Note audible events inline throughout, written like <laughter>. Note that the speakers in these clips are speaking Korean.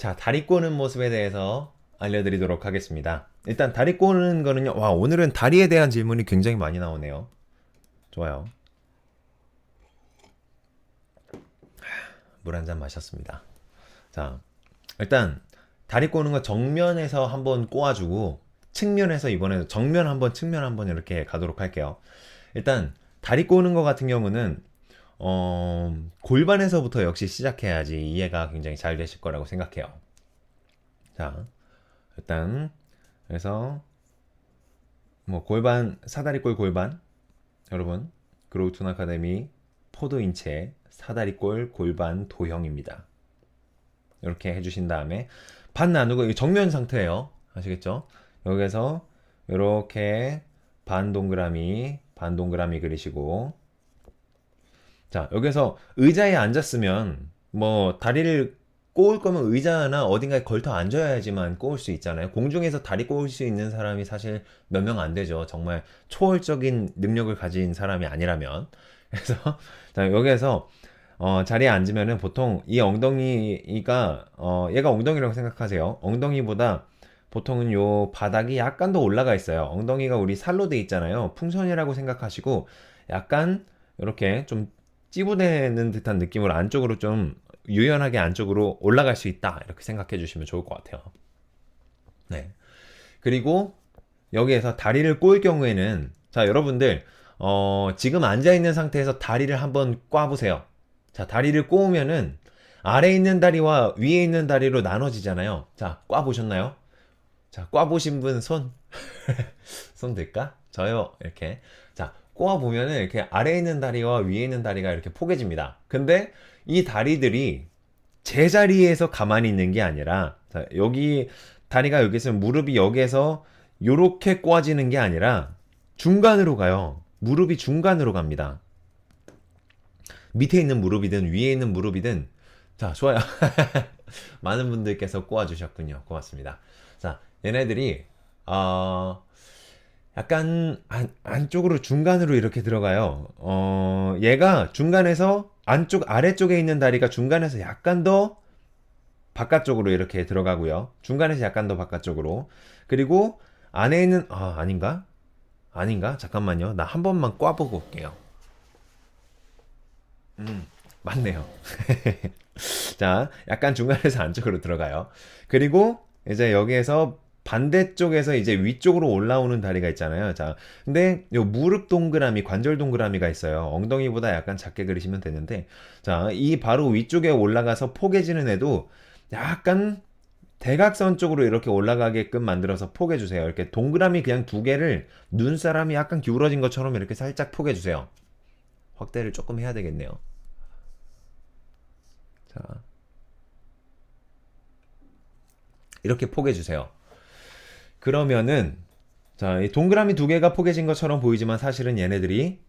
자, 다리 꼬는 모습에 대해서 알려드리도록 하겠습니다. 일단 다리 꼬는 거는요. 와, 오늘은 다리에 대한 질문이 굉장히 많이 나오네요. 좋아요. 물 한 잔 마셨습니다. 자, 일단 다리 꼬는 거 정면에서 한번 꼬아주고 측면에서 이번에 정면 한번 측면 한번 이렇게 가도록 할게요. 일단 다리 꼬는 거 같은 경우는 어, 골반에서부터 역시 시작해야지 이해가 굉장히 잘 되실 거라고 생각해요. 자, 일단 그래서 뭐 골반 사다리꼴 골반 여러분 그로우툰 아카데미 포도 인체 사다리꼴 골반 도형입니다. 이렇게 해주신 다음에 반 나누고 정면 상태예요. 아시겠죠? 여기서 이렇게 반 동그라미 반 동그라미 그리시고 자 여기서 의자에 앉았으면 뭐 다리를 꼬을 거면 의자나 어딘가에 걸터 앉아야지만 꼬을 수 있잖아요. 공중에서 다리 꼬을 수 있는 사람이 사실 몇 명 안 되죠. 정말 초월적인 능력을 가진 사람이 아니라면. <laughs> 그래서 자, 여기에서 어, 자리에 앉으면은 보통 이 엉덩이가 어, 얘가 엉덩이라고 생각하세요. 엉덩이보다 보통은 요 바닥이 약간 더 올라가 있어요. 엉덩이가 우리 살로 돼 있잖아요. 풍선이라고 생각하시고 약간 이렇게 좀 찌부되는 듯한 느낌으로 안쪽으로 좀 유연하게 안쪽으로 올라갈 수 있다. 이렇게 생각해 주시면 좋을 것 같아요. 네. 그리고 여기에서 다리를 꼬을 경우에는 자, 여러분들 어, 지금 앉아 있는 상태에서 다리를 한번 꽈 보세요. 자, 다리를 꼬우면은 아래에 있는 다리와 위에 있는 다리로 나눠지잖아요. 자, 꽈 보셨나요? 자, 꽈 보신 분 손. <laughs> 손 들까? 저요. 이렇게. 자, 꼬아 보면은 이렇게 아래에 있는 다리와 위에 있는 다리가 이렇게 포개집니다. 근데 이 다리들이 제자리에서 가만히 있는 게 아니라 자, 여기 다리가 여기 있으면 무릎이 여기에서 요렇게 꼬아지는 게 아니라 중간으로 가요. 무릎이 중간으로 갑니다. 밑에 있는 무릎이든 위에 있는 무릎이든 자, 좋아요. <laughs> 많은 분들께서 꼬아주셨군요. 고맙습니다. 자, 얘네들이 어, 약간 안, 안쪽으로 중간으로 이렇게 들어가요. 어, 얘가 중간에서 안쪽 아래쪽에 있는 다리가 중간에서 약간 더 바깥쪽으로 이렇게 들어가고요. 중간에서 약간 더 바깥쪽으로. 그리고 안에 있는 아, 아닌가? 아닌가? 잠깐만요. 나 한 번만 꽈보고 올게요. 음, 맞네요. <laughs> 자, 약간 중간에서 안쪽으로 들어가요. 그리고 이제 여기에서 반대쪽에서 이제 위쪽으로 올라오는 다리가 있잖아요. 자, 근데 요 무릎 동그라미, 관절 동그라미가 있어요. 엉덩이보다 약간 작게 그리시면 되는데, 자, 이 바로 위쪽에 올라가서 포개지는 애도 약간 대각선 쪽으로 이렇게 올라가게끔 만들어서 포개주세요. 이렇게 동그라미 그냥 두 개를 눈사람이 약간 기울어진 것처럼 이렇게 살짝 포개주세요. 확대를 조금 해야 되겠네요. 자. 이렇게 포개주세요. 그러면은, 자, 이 동그라미 두 개가 포개진 것처럼 보이지만 사실은 얘네들이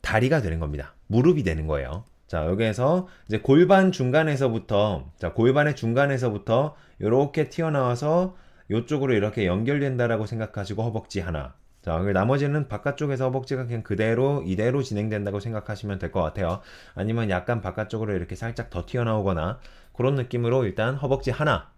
다리가 되는 겁니다. 무릎이 되는 거예요. 자, 여기에서 이제 골반 중간에서부터, 자, 골반의 중간에서부터 이렇게 튀어나와서 이쪽으로 이렇게 연결된다라고 생각하시고 허벅지 하나. 자, 나머지는 바깥쪽에서 허벅지가 그냥 그대로 이대로 진행된다고 생각하시면 될 것 같아요. 아니면 약간 바깥쪽으로 이렇게 살짝 더 튀어나오거나 그런 느낌으로 일단 허벅지 하나.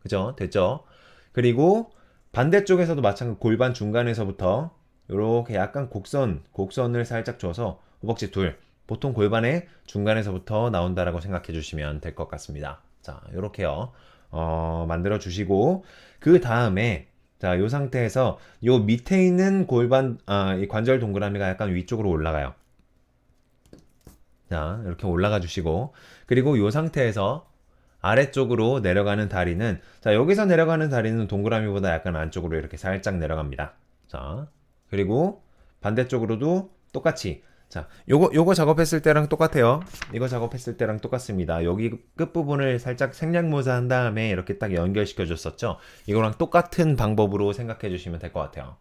그죠? 됐죠? 그리고 반대쪽에서도 마찬가지 골반 중간에서부터 이렇게 약간 곡선, 곡선을 살짝 줘서 허벅지 둘. 보통 골반의 중간에서부터 나온다라고 생각해 주시면 될 것 같습니다. 자, 요렇게요. 어, 만들어 주시고 그 다음에 자, 요 상태에서 요 밑에 있는 골반 아, 이 관절 동그라미가 약간 위쪽으로 올라가요. 자, 이렇게 올라가 주시고 그리고 요 상태에서 아래쪽으로 내려가는 다리는 자, 여기서 내려가는 다리는 동그라미보다 약간 안쪽으로 이렇게 살짝 내려갑니다. 자, 그리고 반대쪽으로도 똑같이 자, 요거 요거 작업했을 때랑 똑같아요. 이거 작업했을 때랑 똑같습니다. 여기 끝 부분을 살짝 생략모사 한 다음에 이렇게 딱 연결시켜 줬었죠. 이거랑 똑같은 방법으로 생각해 주시면 될 것 같아요.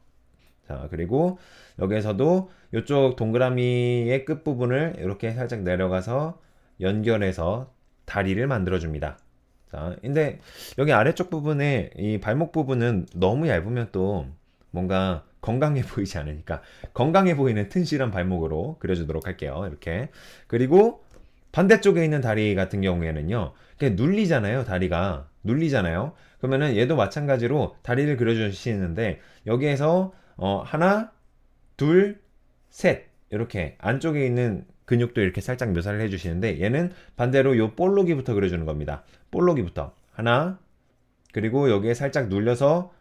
자, 그리고 여기에서도 이쪽 동그라미의 끝 부분을 이렇게 살짝 내려가서 연결해서 다리를 만들어 줍니다. 자, 근데 여기 아래쪽 부분에 이 발목 부분은 너무 얇으면 또 뭔가 건강해 <laughs> 보이지 않으니까 건강해 보이는 튼실한 발목으로 그려주도록 할게요. 이렇게. 그리고 반대쪽에 있는 다리 같은 경우에는요. 그냥 눌리잖아요, 다리가. 눌리잖아요. 그러면은 얘도 마찬가지로 다리를 그려주시는데 여기에서 어, 하나, 둘, 셋 이렇게 안쪽에 있는 근육도 이렇게 살짝 묘사를 해주시는데 얘는 반대로 요 볼록이부터 그려주는 겁니다. 볼록이부터 하나 그리고 여기에 살짝 눌려서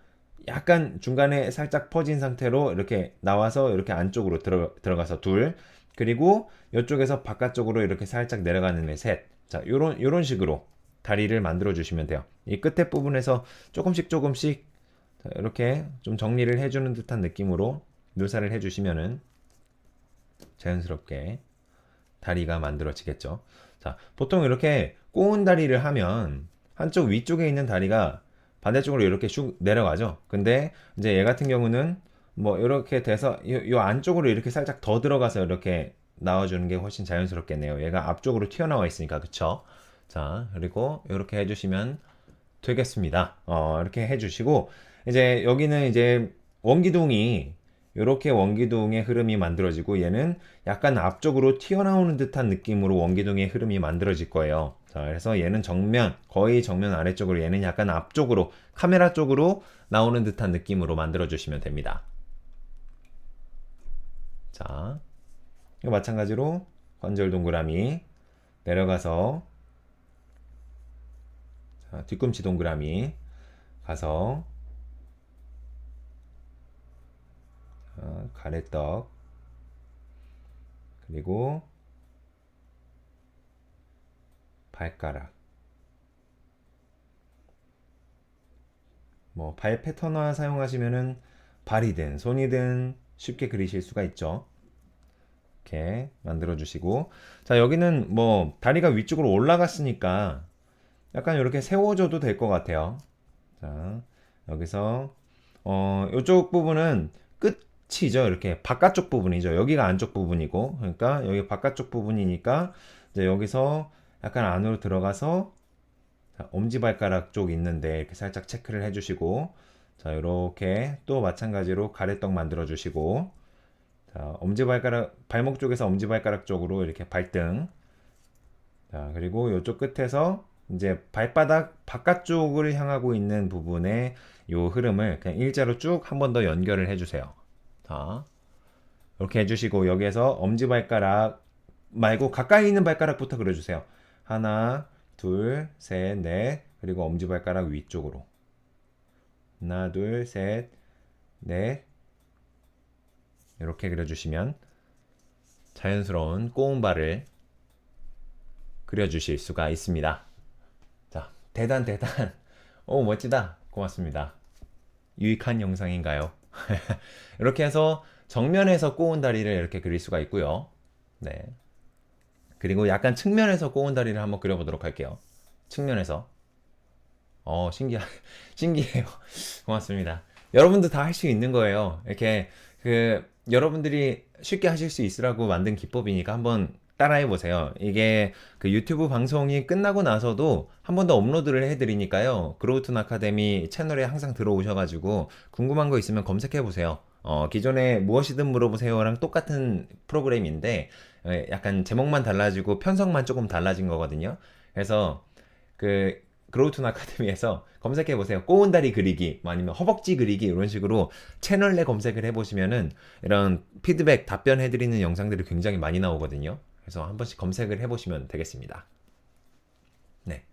약간 중간에 살짝 퍼진 상태로 이렇게 나와서 이렇게 안쪽으로 들어, 들어가서 둘 그리고 이쪽에서 바깥쪽으로 이렇게 살짝 내려가는 애 셋. 자, 요런 요런 식으로 다리를 만들어 주시면 돼요. 이 끝에 부분에서 조금씩 조금씩 자, 이렇게 좀 정리를 해주는 듯한 느낌으로 묘사를 해주시면은 자연스럽게 다리가 만들어지겠죠. 자, 보통 이렇게 꼬운 다리를 하면 한쪽 위쪽에 있는 다리가 반대쪽으로 이렇게 슉 내려가죠. 근데 이제 얘 같은 경우는 뭐 이렇게 돼서 요, 요 안쪽으로 이렇게 살짝 더 들어가서 이렇게 나와주는 게 훨씬 자연스럽겠네요. 얘가 앞쪽으로 튀어나와 있으니까 그쵸? 자, 그리고 이렇게 해주시면 되겠습니다. 어, 이렇게 해주시고 이제 여기는 이제 원기둥이 이렇게 원기둥의 흐름이 만들어지고 얘는 약간 앞쪽으로 튀어나오는 듯한 느낌으로 원기둥의 흐름이 만들어질 거예요. 자, 그래서 얘는 정면, 거의 정면 아래쪽으로 얘는 약간 앞쪽으로 카메라 쪽으로 나오는 듯한 느낌으로 만들어 주시면 됩니다. 자, 이거 마찬가지로 관절 동그라미 내려가서 자, 뒤꿈치 동그라미 가서 자, 가래떡 그리고 발가락 뭐 발 패턴화 사용하시면은 발이든 손이든 쉽게 그리실 수가 있죠. 이렇게 만들어 주시고 자 여기는 뭐 다리가 위쪽으로 올라갔으니까 약간 이렇게 세워줘도 될 것 같아요. 자 여기서 어 이쪽 부분은 끝 이죠. 이렇게 바깥쪽 부분이죠. 여기가 안쪽 부분이고 그러니까 여기 바깥쪽 부분이니까 이제 여기서 약간 안으로 들어가서 자, 엄지발가락 쪽 있는데 이렇게 살짝 체크를 해주시고 자 이렇게 또 마찬가지로 가래떡 만들어 주시고 자 엄지발가락 발목 쪽에서 엄지발가락 쪽으로 이렇게 발등 자 그리고 이쪽 끝에서 이제 발바닥 바깥쪽을 향하고 있는 부분에 요 흐름을 그냥 일자로 쭉 한 번 더 연결을 해주세요. 자 이렇게 해주시고 여기에서 엄지발가락 말고 가까이 있는 발가락부터 그려주세요. 하나, 둘, 셋, 넷. 그리고 엄지발가락 위쪽으로. 하나, 둘, 셋, 넷. 이렇게 그려주시면 자연스러운 꼬운발을 그려주실 수가 있습니다. 자, 대단, 대단. <laughs> 오, 멋지다. 고맙습니다. 유익한 영상인가요? <laughs> 이렇게 해서 정면에서 꼬운 다리를 이렇게 그릴 수가 있고요. 네. 그리고 약간 측면에서 꼬운 다리를 한번 그려보도록 할게요. 측면에서. 어, 신기하, <laughs> 신기해요. <laughs> 고맙습니다. 여러분도 다 할 수 있는 거예요. 이렇게, 그, 여러분들이 쉽게 하실 수 있으라고 만든 기법이니까 한번 따라해 보세요. 이게 그 유튜브 방송이 끝나고 나서도 한 번 더 업로드를 해드리니까요. 그로우툰 아카데미 채널에 항상 들어오셔가지고 궁금한 거 있으면 검색해 보세요. 어, 기존에 무엇이든 물어보세요랑 똑같은 프로그램인데 예, 약간 제목만 달라지고 편성만 조금 달라진 거거든요. 그래서 그 그로우툰 아카데미에서 검색해 보세요. 꼬운다리 그리기, 뭐 아니면 허벅지 그리기 이런 식으로 채널 내 검색을 해보시면은 이런 피드백 답변해 드리는 영상들이 굉장히 많이 나오거든요. 그래서 한 번씩 검색을 해보시면 되겠습니다. 네,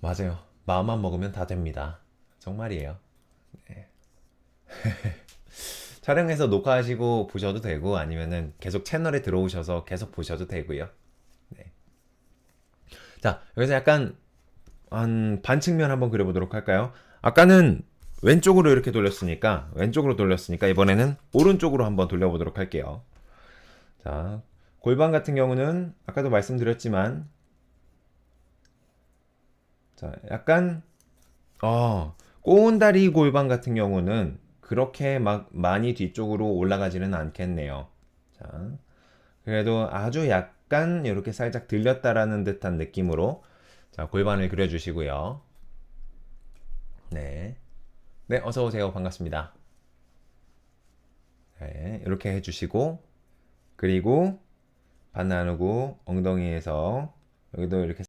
맞아요. 마음만 먹으면 다 됩니다. 정말이에요. 네. <laughs> 촬영해서 녹화하시고 보셔도 되고 아니면은 계속 채널에 들어오셔서 계속 보셔도 되고요. 네. 자, 여기서 약간 한 반측면 한번 그려보도록 할까요? 아까는 왼쪽으로 이렇게 돌렸으니까 왼쪽으로 돌렸으니까 이번에는 오른쪽으로 한번 돌려보도록 할게요. 자, 골반 같은 경우는 아까도 말씀드렸지만 자, 약간 어, 꼬운다리 골반 같은 경우는 그렇게 막 많이 뒤쪽으로 올라가지는 않겠네요. 자, 그래도 아주 약간 이렇게 살짝 들렸다라는 듯한 느낌으로 자, 골반을 그려주시고요. 네. 네, 어서 오세요. 반갑습니다. 네, 이렇게 해주시고 그리고 반 나누고 엉덩이에서 여기도 이렇게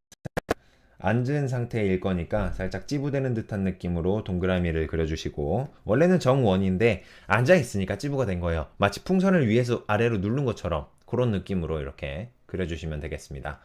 앉은 상태일 거니까 살짝 찌부되는 듯한 느낌으로 동그라미를 그려주시고 원래는 정원인데 앉아 있으니까 찌부가 된 거예요. 마치 풍선을 위에서 아래로 누른 것처럼 그런 느낌으로 이렇게 그려주시면 되겠습니다.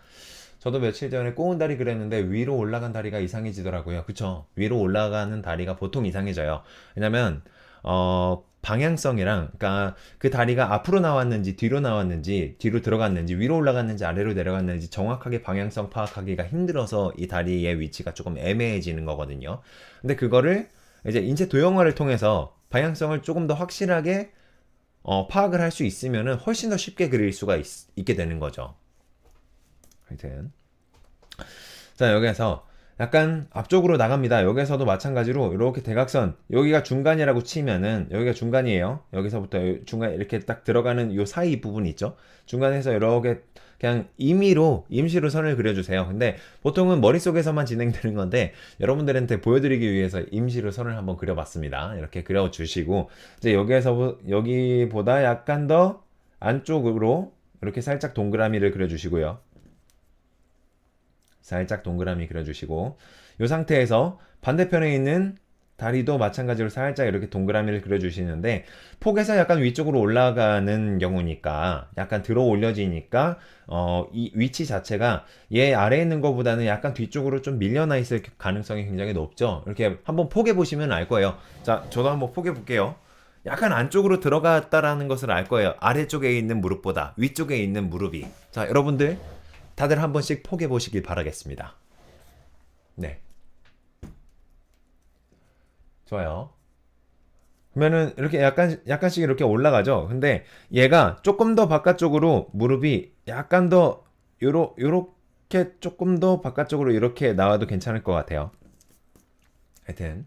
저도 며칠 전에 꼬운 다리 그렸는데 위로 올라간 다리가 이상해지더라고요. 그쵸? 위로 올라가는 다리가 보통 이상해져요. 왜냐면 어 방향성이랑 그러니까 그 다리가 앞으로 나왔는지 뒤로 나왔는지 뒤로 들어갔는지 위로 올라갔는지 아래로 내려갔는지 정확하게 방향성 파악하기가 힘들어서 이 다리의 위치가 조금 애매해지는 거거든요. 근데 그거를 이제 인체 도형화를 통해서 방향성을 조금 더 확실하게 어, 파악을 할 수 있으면은 훨씬 더 쉽게 그릴 수가 있, 있게 되는 거죠. 하여튼 자 여기에서 약간 앞쪽으로 나갑니다. 여기서도 마찬가지로 이렇게 대각선 여기가 중간이라고 치면은 여기가 중간이에요. 여기서부터 요 중간 이렇게 딱 들어가는 요 사이 부분이 있죠. 중간에서 이렇게 그냥 임의로 임시로 선을 그려주세요. 근데 보통은 머릿속에서만 진행되는 건데 여러분들한테 보여드리기 위해서 임시로 선을 한번 그려봤습니다. 이렇게 그려주시고 이제 여기에서 여기보다 약간 더 안쪽으로 이렇게 살짝 동그라미를 그려주시고요. 살짝 동그라미 그려주시고 이 상태에서 반대편에 있는 다리도 마찬가지로 살짝 이렇게 동그라미를 그려주시는데 폭에서 약간 위쪽으로 올라가는 경우니까 약간 들어 올려지니까 어, 이 위치 자체가 얘 아래에 있는 것보다는 약간 뒤쪽으로 좀 밀려나 있을 가능성이 굉장히 높죠. 이렇게 한번 포개 보시면 알 거예요. 자, 저도 한번 포개 볼게요. 약간 안쪽으로 들어갔다라는 것을 알 거예요. 아래쪽에 있는 무릎보다 위쪽에 있는 무릎이. 자, 여러분들 다들 한 번씩 포개 보시길 바라겠습니다. 네. 좋아요. 그러면은 이렇게 약간 약간씩 이렇게 올라가죠. 근데 얘가 조금 더 바깥쪽으로 무릎이 약간 더 요러 요렇게 조금 더 바깥쪽으로 이렇게 나와도 괜찮을 것 같아요. 하여튼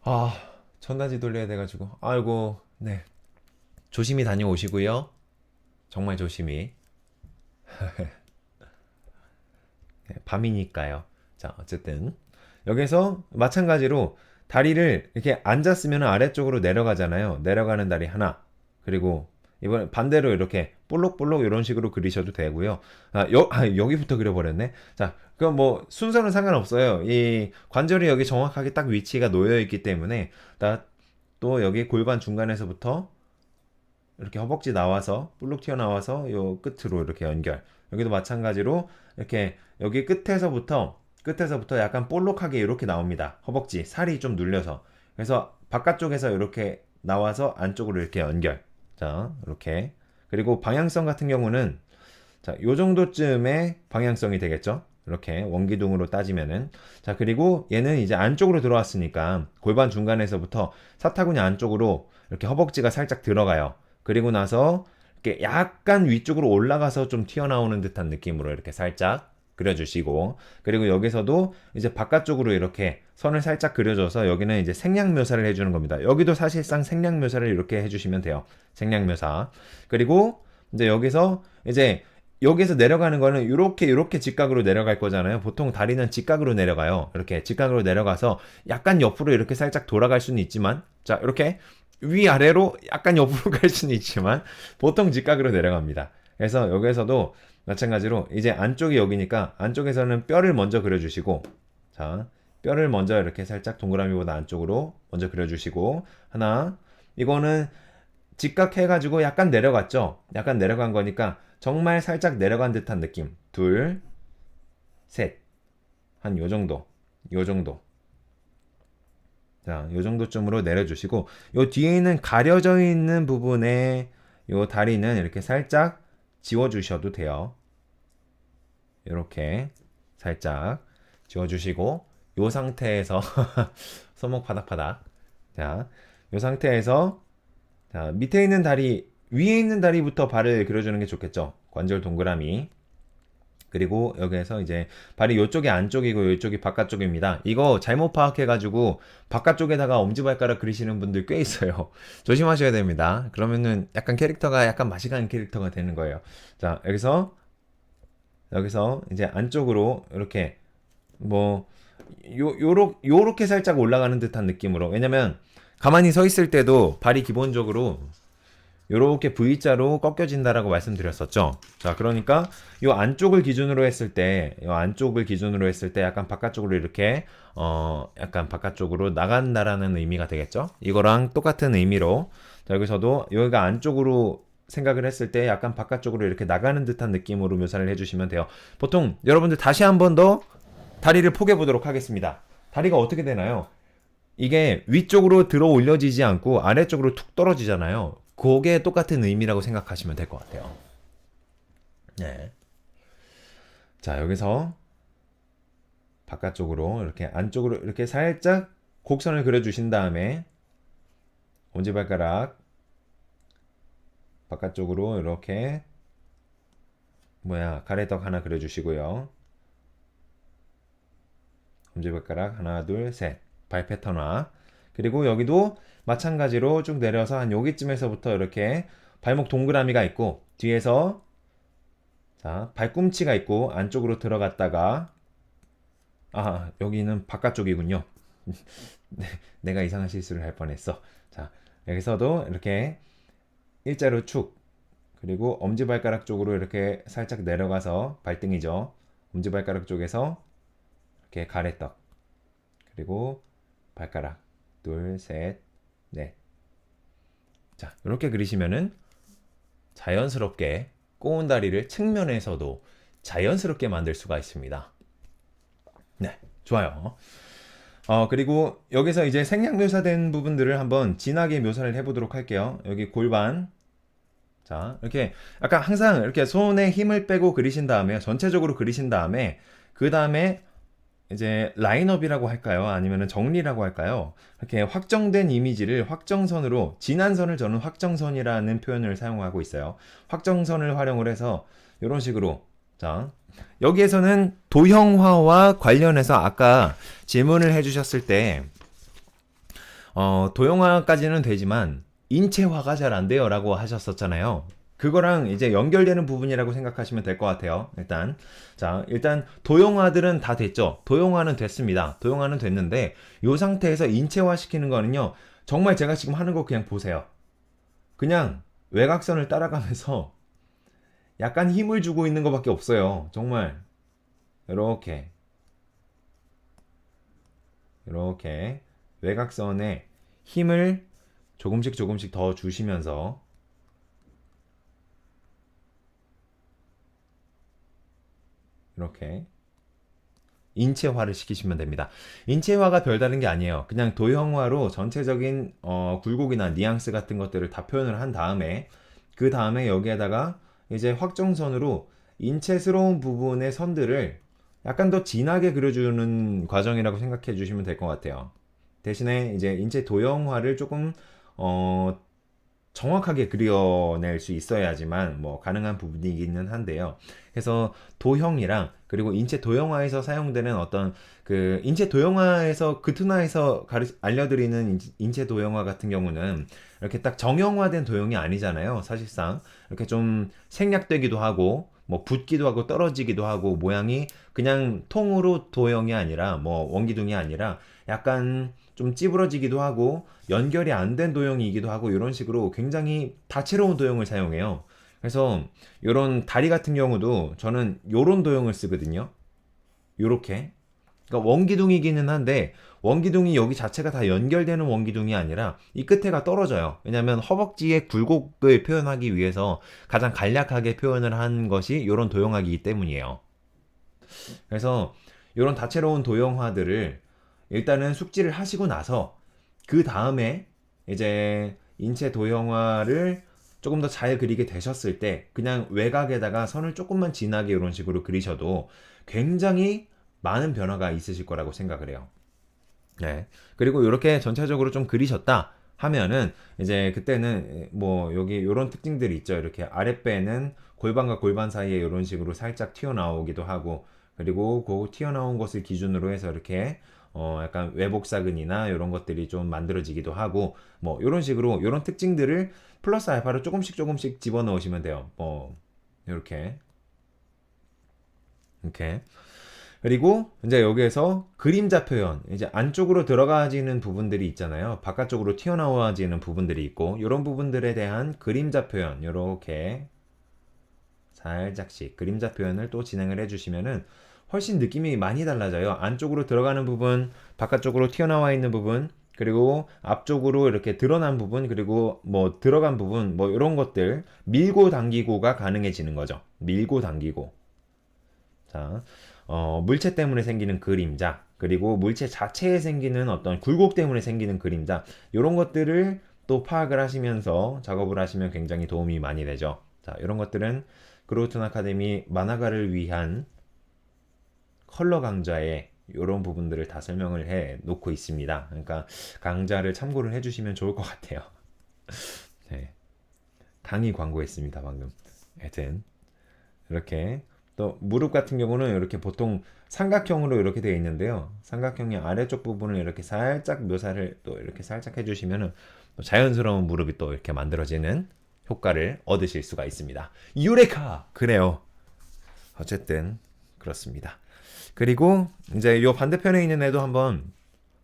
아 전단지 돌려야 돼가지고 아이고 네 조심히 다녀오시고요. 정말 조심히. <laughs> 네, 밤이니까요. 자, 어쨌든 여기서 마찬가지로 다리를 이렇게 앉았으면 아래쪽으로 내려가잖아요. 내려가는 다리 하나. 그리고 이번 반대로 이렇게 볼록볼록 이런 식으로 그리셔도 되고요. 아, 여, 아, 여기부터 그려버렸네. 자, 그럼 뭐 순서는 상관없어요. 이 관절이 여기 정확하게 딱 위치가 놓여 있기 때문에 나 또 여기 골반 중간에서부터 이렇게 허벅지 나와서 볼록 튀어나와서 요 끝으로 이렇게 연결. 여기도 마찬가지로 이렇게 여기 끝에서부터 끝에서부터 약간 볼록하게 이렇게 나옵니다. 허벅지 살이 좀 눌려서. 그래서 바깥쪽에서 이렇게 나와서 안쪽으로 이렇게 연결. 자, 이렇게. 그리고 방향성 같은 경우는 자, 요 정도쯤의 방향성이 되겠죠? 이렇게 원기둥으로 따지면은 자 그리고 얘는 이제 안쪽으로 들어왔으니까 골반 중간에서부터 사타구니 안쪽으로 이렇게 허벅지가 살짝 들어가요. 그리고 나서 이렇게 약간 위쪽으로 올라가서 좀 튀어나오는 듯한 느낌으로 이렇게 살짝 그려주시고 그리고 여기서도 이제 바깥쪽으로 이렇게 선을 살짝 그려줘서 여기는 이제 생략 묘사를 해주는 겁니다. 여기도 사실상 생략 묘사를 이렇게 해주시면 돼요. 생략 묘사. 그리고 이제 여기서 이제 여기서 내려가는 거는 이렇게 이렇게 직각으로 내려갈 거잖아요. 보통 다리는 직각으로 내려가요. 이렇게 직각으로 내려가서 약간 옆으로 이렇게 살짝 돌아갈 수는 있지만 자 이렇게 위아래로 약간 옆으로 <laughs> 갈 수는 있지만 보통 직각으로 내려갑니다. 그래서 여기에서도 마찬가지로 이제 안쪽이 여기니까 안쪽에서는 뼈를 먼저 그려주시고 자 뼈를 먼저 이렇게 살짝 동그라미보다 안쪽으로 먼저 그려주시고 하나 이거는 직각해가지고 약간 내려갔죠? 약간 내려간 거니까 정말 살짝 내려간 듯한 느낌. 둘 셋. 한 요 정도 요 정도 자, 요 정도쯤으로 내려주시고, 요 뒤에 있는 가려져 있는 부분에 요 다리는 이렇게 살짝 지워주셔도 돼요. 이렇게 살짝 지워주시고, 요 상태에서, <laughs> 손목 파닥파닥. 자, 요 상태에서, 자, 밑에 있는 다리, 위에 있는 다리부터 발을 그려주는 게 좋겠죠. 관절 동그라미. 그리고 여기에서 이제 발이 이쪽이 안쪽이고 이쪽이 바깥쪽입니다. 이거 잘못 파악해가지고 바깥쪽에다가 엄지발가락 그리시는 분들 꽤 있어요. <laughs> 조심하셔야 됩니다. 그러면은 약간 캐릭터가 약간 맛이 가는 캐릭터가 되는 거예요. 자, 여기서 여기서 이제 안쪽으로 이렇게 뭐 요, 요렇, 요렇게 살짝 올라가는 듯한 느낌으로 왜냐면 가만히 서 있을 때도 발이 기본적으로 요렇게 V자로 꺾여진다라고 말씀드렸었죠. 자, 그러니까 요 안쪽을 기준으로 했을 때, 요 안쪽을 기준으로 했을 때 약간 바깥쪽으로 이렇게 어 약간 바깥쪽으로 나간다라는 의미가 되겠죠. 이거랑 똑같은 의미로 자, 여기서도 여기가 안쪽으로 생각을 했을 때 약간 바깥쪽으로 이렇게 나가는 듯한 느낌으로 묘사를 해주시면 돼요. 보통 여러분들 다시 한 번 더 다리를 포개 보도록 하겠습니다. 다리가 어떻게 되나요? 이게 위쪽으로 들어 올려지지 않고 아래쪽으로 툭 떨어지잖아요. 그게 똑같은 의미라고 생각하시면 될 것 같아요. 네. 자, 여기서 바깥쪽으로 이렇게 안쪽으로 이렇게 살짝 곡선을 그려주신 다음에 엄지발가락 바깥쪽으로 이렇게 뭐야 가래떡 하나 그려주시고요. 엄지발가락 하나 둘 셋 발 패턴화 그리고 여기도 마찬가지로 쭉 내려서 한 여기쯤에서부터 이렇게 발목 동그라미가 있고 뒤에서 자 발꿈치가 있고 안쪽으로 들어갔다가 아 여기는 바깥쪽이군요. <laughs> 네, 내가 이상한 실수를 할 뻔했어. 자 여기서도 이렇게 일자로 축 그리고 엄지발가락 쪽으로 이렇게 살짝 내려가서 발등이죠. 엄지발가락 쪽에서 이렇게 가래떡 그리고 발가락 둘, 셋, 넷. 자, 이렇게 그리시면은 자연스럽게 꼬운 다리를 측면에서도 자연스럽게 만들 수가 있습니다. 네, 좋아요. 어, 그리고 여기서 이제 생략 묘사된 부분들을 한번 진하게 묘사를 해보도록 할게요. 여기 골반. 자, 이렇게 약간 항상 이렇게 손에 힘을 빼고 그리신 다음에 전체적으로 그리신 다음에 그 다음에 이제 라인업이라고 할까요? 아니면 정리라고 할까요? 이렇게 확정된 이미지를 확정선으로 진한 선을 저는 확정선이라는 표현을 사용하고 있어요. 확정선을 활용을 해서 이런 식으로 자 여기에서는 도형화와 관련해서 아까 질문을 해주셨을 때 어, 도형화까지는 되지만 인체화가 잘 안 돼요라고 하셨었잖아요. 그거랑 이제 연결되는 부분이라고 생각하시면 될 것 같아요. 일단 자 일단 도형화들은 다 됐죠. 도형화는 됐습니다. 도형화는 됐는데 이 상태에서 인체화 시키는 거는요. 정말 제가 지금 하는 거 그냥 보세요. 그냥 외곽선을 따라가면서 <laughs> 약간 힘을 주고 있는 것밖에 없어요. 정말 이렇게 이렇게 외곽선에 힘을 조금씩 조금씩 더 주시면서 이렇게 인체화를 시키시면 됩니다. 인체화가 별다른 게 아니에요. 그냥 도형화로 전체적인 어, 굴곡이나 뉘앙스 같은 것들을 다 표현을 한 다음에 그 다음에 여기에다가 이제 확정선으로 인체스러운 부분의 선들을 약간 더 진하게 그려주는 과정이라고 생각해 주시면 될 것 같아요. 대신에 이제 인체 도형화를 조금 어, 정확하게 그려낼 수 있어야지만 뭐 가능한 부분이기는 한데요. 그래서 도형이랑 그리고 인체 도형화에서 사용되는 어떤 그 인체 도형화에서 그트나에서 가르, 알려드리는 인체 도형화 같은 경우는 이렇게 딱 정형화된 도형이 아니잖아요. 사실상 이렇게 좀 생략되기도 하고 뭐 붙기도 하고 떨어지기도 하고 모양이 그냥 통으로 도형이 아니라 뭐 원기둥이 아니라 약간 좀 찌부러지기도 하고 연결이 안 된 도형이기도 하고 이런 식으로 굉장히 다채로운 도형을 사용해요. 그래서 이런 다리 같은 경우도 저는 이런 도형을 쓰거든요. 요렇게. 그러니까 원기둥이기는 한데 원기둥이 여기 자체가 다 연결되는 원기둥이 아니라 이 끝에가 떨어져요. 왜냐하면 허벅지의 굴곡을 표현하기 위해서 가장 간략하게 표현을 한 것이 이런 도형화이기 때문이에요. 그래서 이런 다채로운 도형화들을 일단은 숙지를 하시고 나서 그 다음에 이제 인체 도형화를 조금 더 잘 그리게 되셨을 때 그냥 외곽에다가 선을 조금만 진하게 이런 식으로 그리셔도 굉장히 많은 변화가 있으실 거라고 생각을 해요. 네. 그리고 이렇게 전체적으로 좀 그리셨다 하면은 이제 그때는 뭐 여기 이런 특징들이 있죠. 이렇게 아랫배는 골반과 골반 사이에 이런 식으로 살짝 튀어나오기도 하고 그리고 그 튀어나온 것을 기준으로 해서 이렇게 어 약간 외복사근이나 이런 것들이 좀 만들어지기도 하고 뭐 이런 식으로 이런 특징들을 플러스 알파로 조금씩 조금씩 집어넣으시면 돼요. 뭐 이렇게. 이렇게. 그리고 이제 여기에서 그림자 표현, 이제 안쪽으로 들어가지는 부분들이 있잖아요. 바깥쪽으로 튀어나와지는 부분들이 있고, 이런 부분들에 대한 그림자 표현, 이렇게. 살짝씩. 그림자 표현을 또 진행을 해주시면은 훨씬 느낌이 많이 달라져요. 안쪽으로 들어가는 부분, 바깥쪽으로 튀어나와 있는 부분, 그리고 앞쪽으로 이렇게 드러난 부분, 그리고 뭐 들어간 부분, 뭐 이런 것들 밀고 당기고가 가능해지는 거죠. 밀고 당기고. 자, 어, 물체 때문에 생기는 그림자, 그리고 물체 자체에 생기는 어떤 굴곡 때문에 생기는 그림자, 이런 것들을 또 파악을 하시면서 작업을 하시면 굉장히 도움이 많이 되죠. 자, 이런 것들은 그로우튼 아카데미 만화가를 위한 컬러 강좌에 이런 부분들을 다 설명을 해 놓고 있습니다. 그러니까 강좌를 참고를 해주시면 좋을 것 같아요. <laughs> 네. 강의 광고했습니다, 방금. 하여튼 이렇게 또 무릎 같은 경우는 이렇게 보통 삼각형으로 이렇게 되어 있는데요. 삼각형의 아래쪽 부분을 이렇게 살짝 묘사를 또 이렇게 살짝 해주시면은 또 자연스러운 무릎이 또 이렇게 만들어지는 효과를 얻으실 수가 있습니다. 유레카! 그래요. 어쨌든 그렇습니다. 그리고 이제 요 반대편에 있는 애도 한번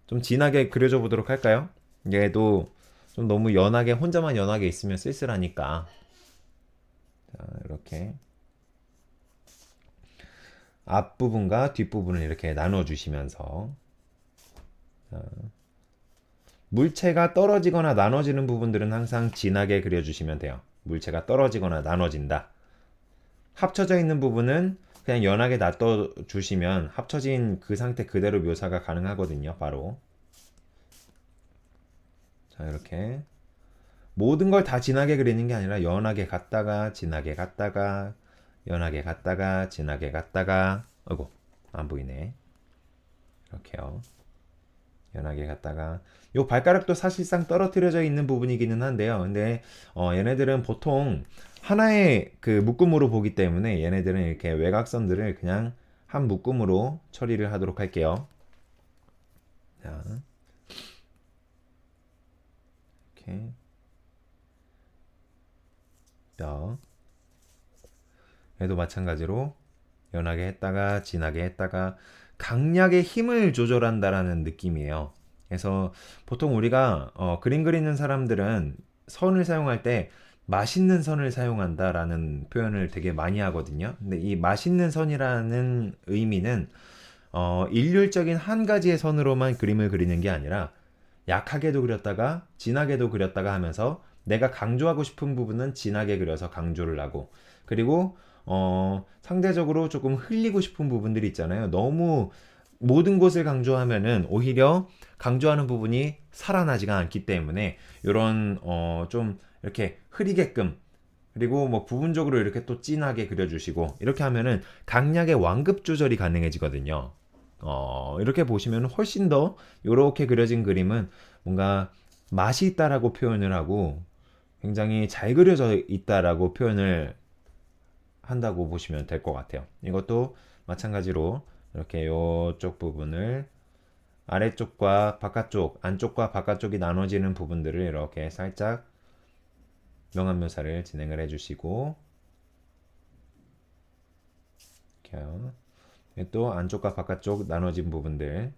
좀 진하게 그려줘 보도록 할까요? 얘도 좀 너무 연하게 혼자만 연하게 있으면 쓸쓸하니까 자, 이렇게 앞부분과 뒷부분을 이렇게 나눠 주시면서 물체가 떨어지거나 나눠지는 부분들은 항상 진하게 그려주시면 돼요. 물체가 떨어지거나 나눠진다. 합쳐져 있는 부분은 그냥 연하게 놔둬 주시면 합쳐진 그 상태 그대로 묘사가 가능하거든요. 바로. 자, 이렇게. 모든 걸 다 진하게 그리는 게 아니라 연하게 갔다가 진하게 갔다가 연하게 갔다가 진하게 갔다가 어이구 안 보이네 이렇게요 연하게 갔다가 요 발가락도 사실상 떨어뜨려져 있는 부분이기는 한데요 근데 어, 얘네들은 보통 하나의 그 묶음으로 보기 때문에 얘네들은 이렇게 외곽선들을 그냥 한 묶음으로 처리를 하도록 할게요. 자. 이렇게. 자. 얘도 마찬가지로 연하게 했다가 진하게 했다가 강약의 힘을 조절한다라는 느낌이에요. 그래서 보통 우리가 어, 그림 그리는 사람들은 선을 사용할 때 맛있는 선을 사용한다라는 표현을 되게 많이 하거든요. 근데 이 맛있는 선이라는 의미는 어, 일률적인 한 가지의 선으로만 그림을 그리는 게 아니라 약하게도 그렸다가 진하게도 그렸다가 하면서 내가 강조하고 싶은 부분은 진하게 그려서 강조를 하고 그리고 어, 상대적으로 조금 흘리고 싶은 부분들이 있잖아요. 너무 모든 것을 강조하면은 오히려 강조하는 부분이 살아나지가 않기 때문에 이런 어, 좀 이렇게 흐리게끔 그리고 뭐 부분적으로 이렇게 또 진하게 그려주시고 이렇게 하면은 강약의 완급 조절이 가능해지거든요. 어, 이렇게 보시면 훨씬 더 이렇게 그려진 그림은 뭔가 맛이 있다라고 표현을 하고 굉장히 잘 그려져 있다라고 표현을 한다고 보시면 될 것 같아요. 이것도 마찬가지로 이렇게 이쪽 부분을 아래쪽과 바깥쪽, 안쪽과 바깥쪽이 나눠지는 부분들을 이렇게 살짝 명암 묘사를 진행을 해주시고 이렇게요. 또 안쪽과 바깥쪽 나눠진 부분들.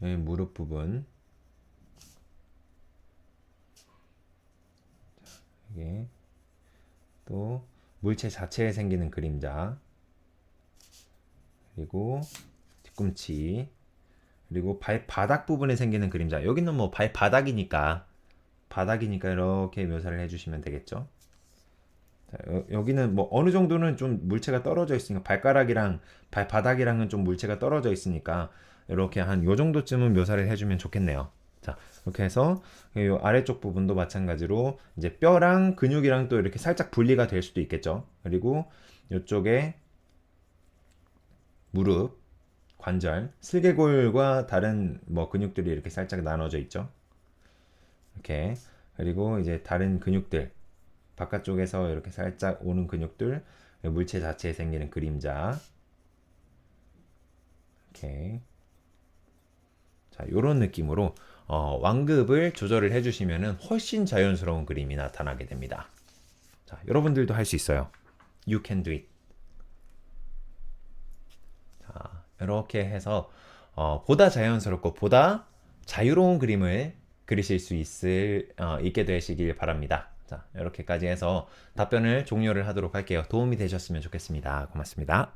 무릎 부분. 이게 또 물체 자체에 생기는 그림자 그리고 뒤꿈치 그리고 발 바닥 부분에 생기는 그림자. 여기는 뭐 발 바닥이니까 바닥이니까 이렇게 묘사를 해주시면 되겠죠? 자, 여, 기는뭐 어느 정도는 좀 물체가 떨어져 있으니까 발가락이랑 발바닥이랑은 좀 물체가 떨어져 있으니까 이렇게 한 요 정도쯤은 묘사를 해주면 좋겠네요. 자, 이렇게 해서 이 아래쪽 부분도 마찬가지로 이제 뼈랑 근육이랑 또 이렇게 살짝 분리가 될 수도 있겠죠. 그리고 이쪽에 무릎, 관절, 슬개골과 다른 뭐 근육들이 이렇게 살짝 나눠져 있죠. 이렇게 그리고 이제 다른 근육들 바깥쪽에서 이렇게 살짝 오는 근육들 물체 자체에 생기는 그림자 이렇게 자 이런 느낌으로 어, 완급을 조절을 해주시면 훨씬 자연스러운 그림이 나타나게 됩니다. 자, 여러분들도 할 수 있어요. You can do it. 이렇게 해서 어, 보다 자연스럽고 보다 자유로운 그림을 그리실 수 있을 어, 있게 되시길 바랍니다. 자, 이렇게까지 해서 답변을 종료를 하도록 할게요. 도움이 되셨으면 좋겠습니다. 고맙습니다.